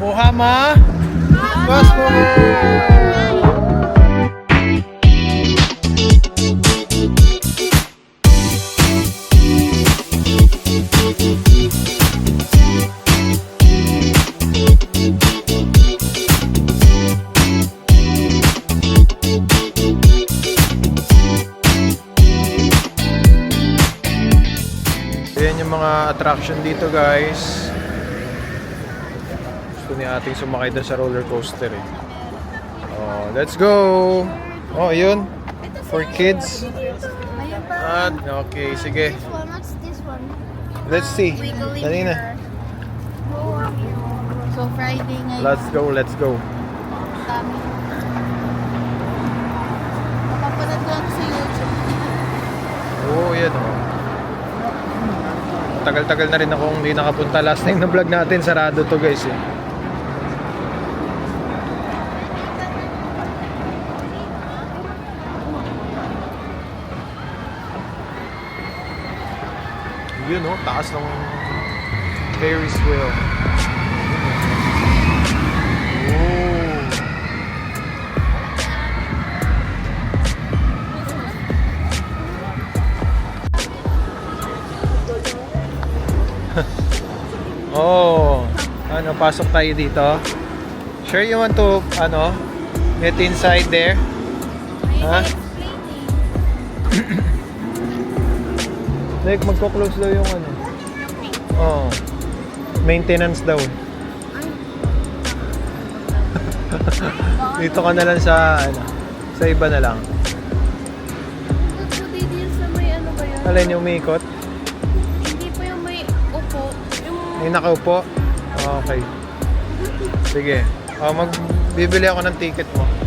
Yokohama Cosmo! Ayan yung mga attraction dito guys. Gusto ni ating sumakay doon sa roller coaster eh. Oh, let's go! Oh, yun. For kids. At, okay, sige. This one, what's this one? Let's see. Wiggling Dali na. here. So Friday ngayon. Let's go, let's go. Ko lang sa YouTube. Oo, oh, yan oh. Tagal-tagal na rin akong hindi nakapunta. Last time na vlog natin, sarado to guys eh. Yun oh, taas ng Ferris wheel. Oh. Oh, ano, pasok tayo dito. Sure you want to, ano, get inside there? Ha? Like, magko-close daw yung ano. Oh. Maintenance daw. dito ka na lang sa, ano, sa iba na lang. Sa may ano ba yun? Alin yung umiikot? Hindi pa yung may upo. Yung May nakaupo? Okay. Sige. Oh, mag bibili ako ng ticket mo.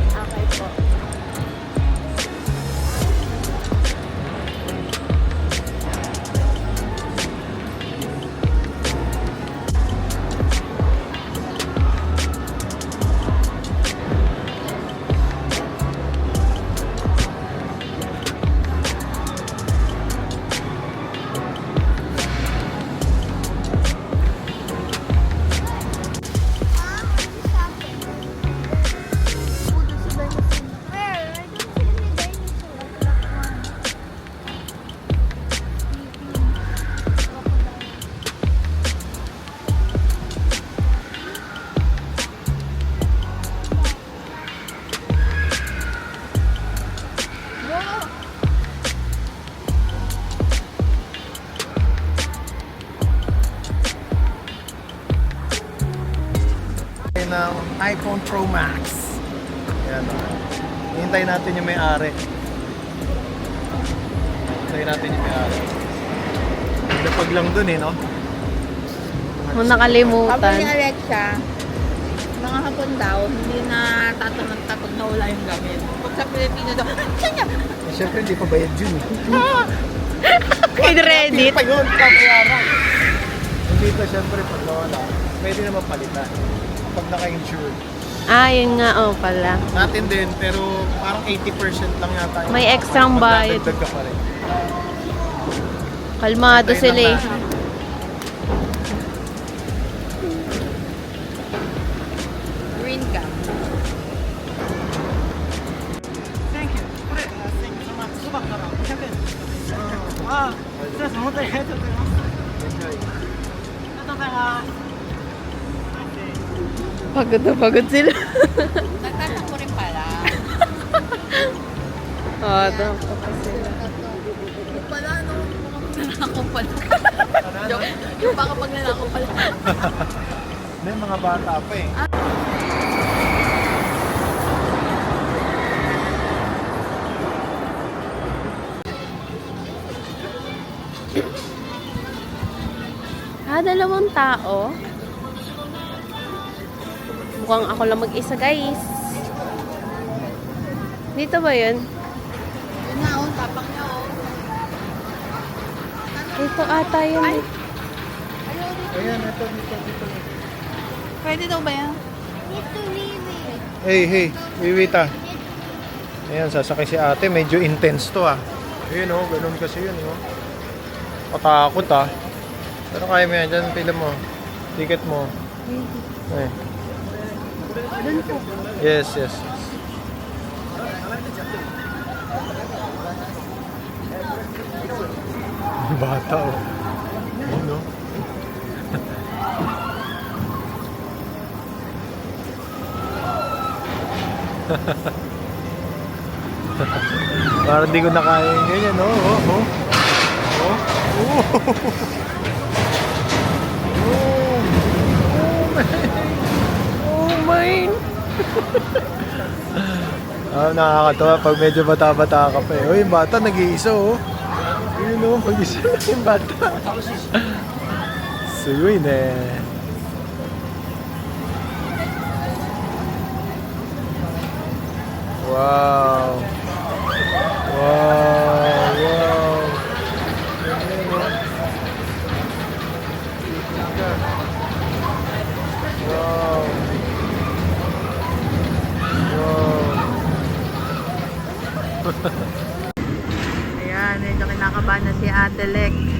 Ng iPhone Pro Max. Yan o. Hintay natin yung may-ari. Hintay natin yung may-ari. Lapag lang dun eh, no? Kung nakalimutan. Sabi ni Alexa, mga hapon daw, hindi na tatanong pag nawala yung gamit. Pag sa Pilipino daw, saan niya? Eh, Siyempre, hindi pa bayad yun eh. Kay Reddit. pa yun, kabayaran. Hindi pa, siyempre, pag nawala, pwede naman palitan. Pag naka-insure. Ah, yun nga, oh pala. Natin din, pero parang 80% lang yata. yung May extrang bayad. Magdadagdag ka pa rin. Kalmado Hintayin sila lang eh. natin. Green ka. Pagod na pagod sila. Nagtatakbo rin pala. oh, dapat pa sila. Yung pala, no? Nanako pala. Joke. Yung baka pag nanako pala. May mga bata pa eh. Ah, dalawang tao. Mukhang ako lang mag-isa, guys. Dito ba yun? Yun na, oh. Tapak niya, oh. Dito ata yun. eh. Ayan, ito, dito, dito. Pwede daw ba yan? Dito, Lily. Hey, hey, Wiwita. Ayan, sasakay si ate. Medyo intense to ah. Ayun oh, ganun kasi yun oh. Patakot ah. Pero kaya mo yan, dyan pila mo. Ticket mo. Eh. Yes, yes. Bata oh. Oh. Parang di ko na kaya yung ganyan, oh, oh. Oh, oh. Oh, man. Ah, nakakatawa pag medyo bata-bata ka pa eh. Uy, bata nag-iisa oh. Yun oh, mag-isa yung bata. Sugoy na eh. Wow. Wow, wow. Wow. Ayan, medyo kinakabahan na si Ate Lek.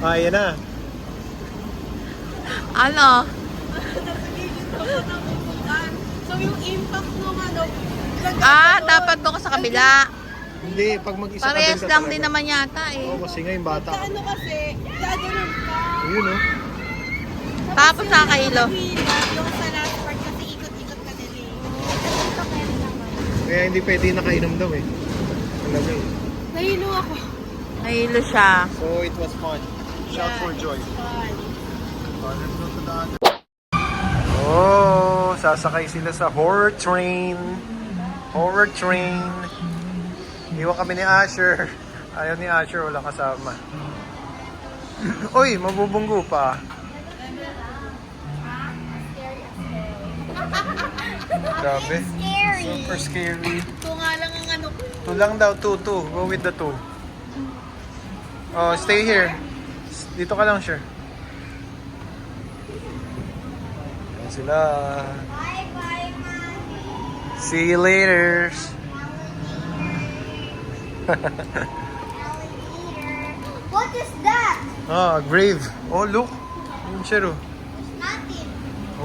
Ate. Ah, yan na. Ano? So yung impact nung ano, Ah, dapat doon ka sa kabila. Hindi, pag mag-isa ka Parehas lang din naman yata eh. Oo, kasi nga yung bata. sa ano kasi, gaganon ka. Ayun oh. Tapos nakakailo. Hila, yung sa last part kasi ikot-ikot ka din eh. Ito pwede naman. Kaya hindi pwede nakainom daw eh. Talaga eh. Nahilo ako. Nahilo siya. So it was fun. Shout for joy. Oh, sasakay sila sa horror train. Horror train. Iwan kami ni Asher. Ayaw ni Asher, wala kasama. Uy, mabubunggo pa. Grabe. Super scary. Ito nga lang ang ano ko. Two lang daw, two, two. Go with the two. Oh, stay here. Dito ka lang, sure. Ayan sila. Bye-bye, mommy. See you later. What is that? Ah, grave. Oh, look. Yun siya, oh. Nothing.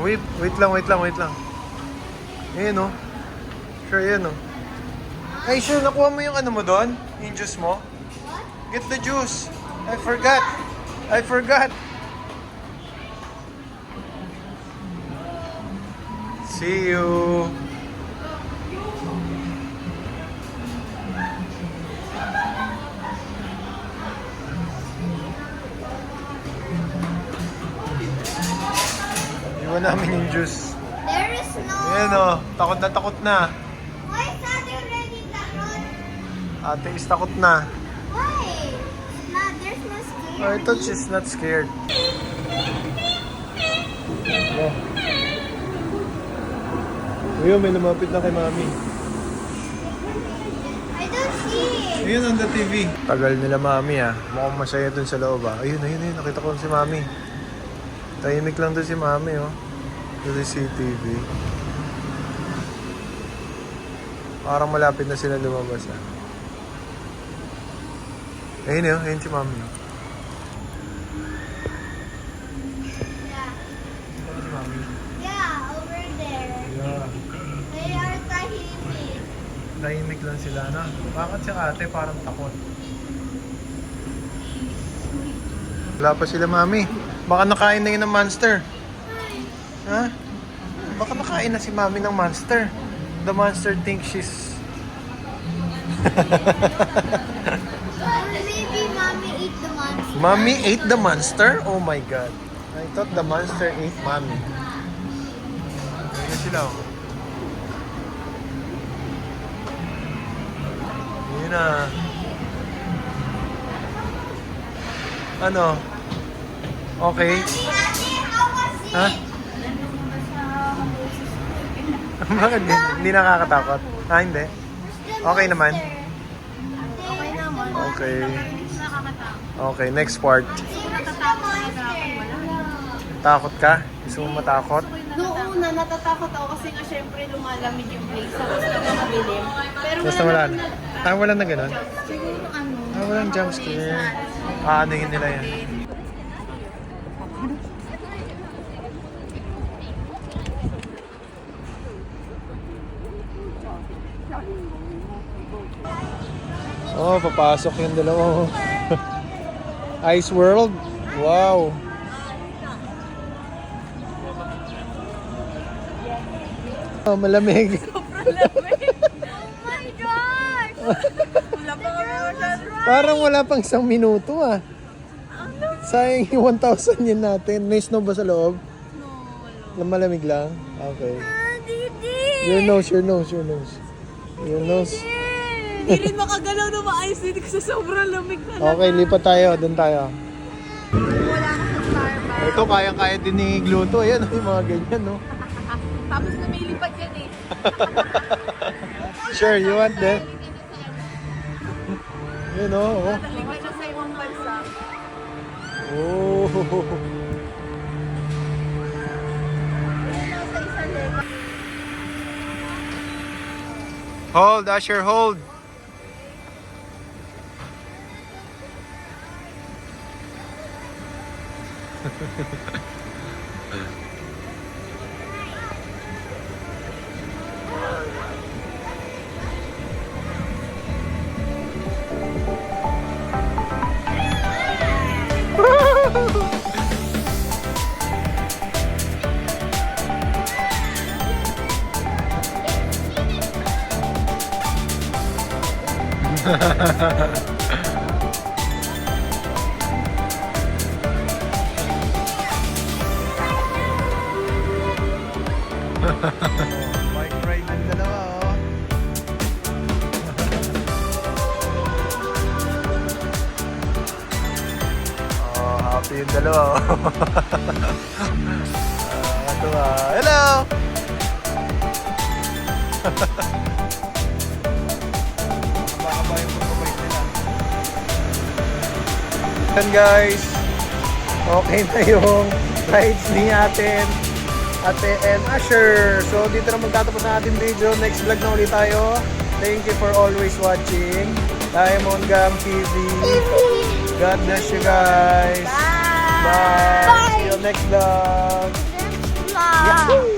Wait, wait lang, wait lang, wait lang. Ayan, oh. Sure, yan, oh. Ay, sure, nakuha mo yung ano mo doon? Yung juice mo? Get the juice. I forgot. I forgot. See you. Iwan namin yung juice. There is no... Ayan oh, takot na takot na. Why is that already takot? Ate is takot na. Why? Oh, I thought she's not scared. Oh. Ayun, may lumapit na kay mami. I don't see it. Ayun on the TV. Tagal nila mami ah. Mukhang masaya dun sa loob ah. Ayun, ayun, ayun. Nakita ko si mami. Tahimik lang dun si mami oh. Sa CCTV. Parang malapit na sila lumabas ah. Ayun yun, ayun si mami. Yeah. Ayun si mami. Yeah, over there. Yeah. They are tahimik. Lang sila, no? Bakit si ate parang takot? Wala pa sila, mami. Baka nakain na yun ng monster. Ha? Baka nakain na si mami ng monster. The monster thinks she's... Maybe mommy ate the monster. Mommy ate the monster? Oh my god. I thought the monster ate mommy. Ayun sila. oh. Na. Ano? Okay. Ha? Bakit hindi, nakakatakot? Ah, hindi. Okay naman. Okay naman. Okay. Okay, next part. Takot ka? Gusto mo matakot? Noong una, natatakot ako kasi nga syempre lumalamig yung place. Tapos nagkakabilim. Pero Basta wala na. Ah, wala na ganun? Siguro ano. Ah, walang jump scare. Ah, ano yun nila yan? Oh, papasok yung dalawa. Ice World? Wow. Oh, malamig. Oh my gosh! Wala pa kami masyado. Parang wala pang isang minuto ah. Sayang yung 1,000 yun natin. May snow ba sa loob? No, wala. Malamig lang? Okay. Didi! Your nose, your nose, your nose. Your nose. Hindi rin makagalaw na maayos dito kasi sobrang lamig na. Okay, lipat tayo. Doon tayo. Wala ako sa Starbucks. Ito, kayang-kaya din ni Gluto. Ayan, yung mga ganyan, no? Tapos. Sure, you want that? Yun, oh. oh. Lumilipad na sa ibang bansa. Oh. Hold, Asher, hold. Bike ride ng dalawa, oh. oh, happy yung dalawa, oh. Ah, katuwa. Hello! Baka yung pagkabike nila. Yan guys, okay na yung rides ni atin. Ate and Asher. So dito na magtatapos ang ating video. Next vlog na ulit tayo. Thank you for always watching. Diamond Gam TV. God bless you guys. Bye. See you next vlog. Bye! Yahoo!